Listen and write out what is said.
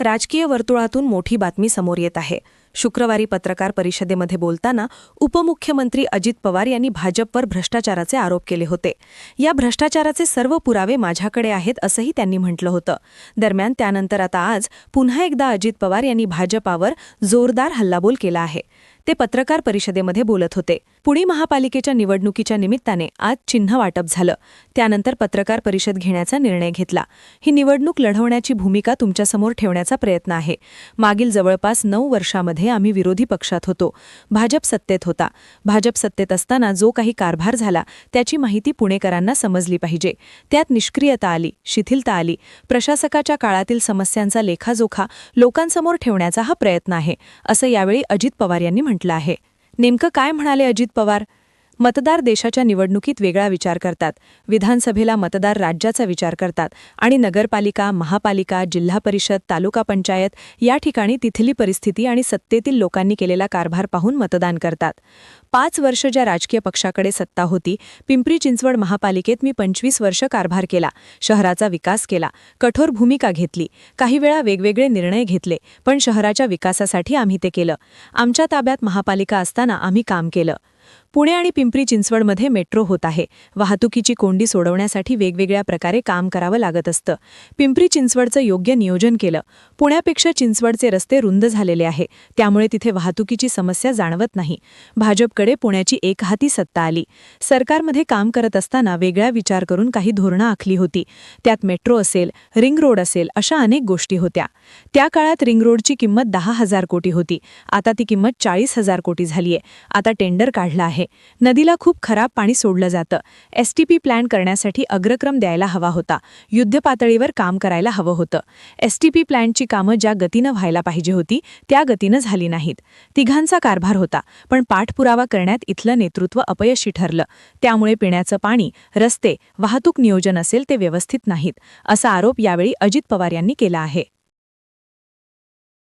राजकीय वर्तुळातून मोठी बातमी समोर येत आहे. शुक्रवारी पत्रकार परिषदेमध्ये बोलताना उपमुख्यमंत्री अजित पवार यांनी भाजपवर भ्रष्टाचाराचे आरोप केले होते. या भ्रष्टाचाराचे सर्व पुरावे माझ्याकडे आहेत असंही त्यांनी म्हटलं होतं. दरम्यान त्यानंतर आता आज पुन्हा एकदा अजित पवार यांनी भाजपावर जोरदार हल्लाबोल केला आहे. ते पत्रकार परिषदेमध्ये बोलत होते. पुणे महापालिकेच्या निवडणुकीच्या निमित्ताने आज चिन्ह वाटप झालं. त्यानंतर पत्रकार परिषद घेण्याचा निर्णय घेतला. ही निवडणूक लढवण्याची भूमिका तुमच्यासमोर ठेवण्याचा प्रयत्न आहे. मागील जवळपास नऊ वर्षामध्ये आम्ही विरोधी पक्षात होतो. भाजप सत्तेत होता. भाजप सत्तेत असताना जो काही कारभार झाला त्याची माहिती पुणेकरांना समजली पाहिजे. त्यात निष्क्रियता आली शिथिलता आली. प्रशासकाच्या काळातील समस्यांचा लेखाजोखा लोकांसमोर ठेवण्याचा हा प्रयत्न आहे असं यावेळी अजित पवार यांनी म्हटलं आहे. नेमकं काय म्हणाले अजित पवार? मतदार देशाच्या निवडणुकीत वेगळा विचार करतात. विधानसभेला मतदार राज्याचा विचार करतात आणि नगरपालिका महापालिका जिल्हा परिषद तालुका पंचायत या ठिकाणी तिथली परिस्थिती आणि सत्तेतील लोकांनी केलेला कारभार पाहून मतदान करतात. पाच वर्ष ज्या राजकीय पक्षाकडे सत्ता होती पिंपरी चिंचवड महापालिकेत मी पंचवीस वर्ष कारभार केला शहराचा विकास केला कठोर भूमिका घेतली काही वेळा वेगवेगळे निर्णय घेतले पण शहराच्या विकासासाठी आम्ही ते केलं. आमच्या ताब्यात महापालिका असताना आम्ही काम केलं. पुणे आणि पिंपरी चिंचवडमध्ये मेट्रो होत आहे. वाहतुकीची कोंडी सोडवण्यासाठी वेगवेगळ्या प्रकारे काम करावं लागत असतं. पिंपरी चिंचवडचं योग्य नियोजन केलं. पुण्यापेक्षा चिंचवडचे रस्ते रुंद झालेले आहे. त्यामुळे तिथे वाहतुकीची समस्या जाणवत नाही. भाजपकडे पुण्याची एकहाती सत्ता आली. सरकारमध्ये काम करत असताना वेगळा विचार करून काही धोरणं आखली होती. त्यात मेट्रो असेल रिंग रोड असेल अशा अनेक गोष्टी होत्या. त्या काळात रिंग रोडची किंमत दहा हजार कोटी होती. आता ती किंमत चाळीस हजार कोटी झालीय. आता टेंडर वाढला आहे. नदीला खूप खराब पाणी सोडलं जातं. एसटीपी प्लॅन करण्यासाठी अग्रक्रम द्यायला हवा होता. युद्धपातळीवर काम करायला हवं होतं. एसटीपी प्लॅनची कामं ज्या गतीनं व्हायला पाहिजे होती त्या गतीनं झाली नाहीत. तिघांचा कारभार होता पण पाठपुरावा करण्यात इथलं नेतृत्व अपयशी ठरलं. त्यामुळे पिण्याचं पाणी रस्ते वाहतूक नियोजन असेल ते व्यवस्थित नाहीत असा आरोप यावेळी अजित पवार यांनी केला आहे.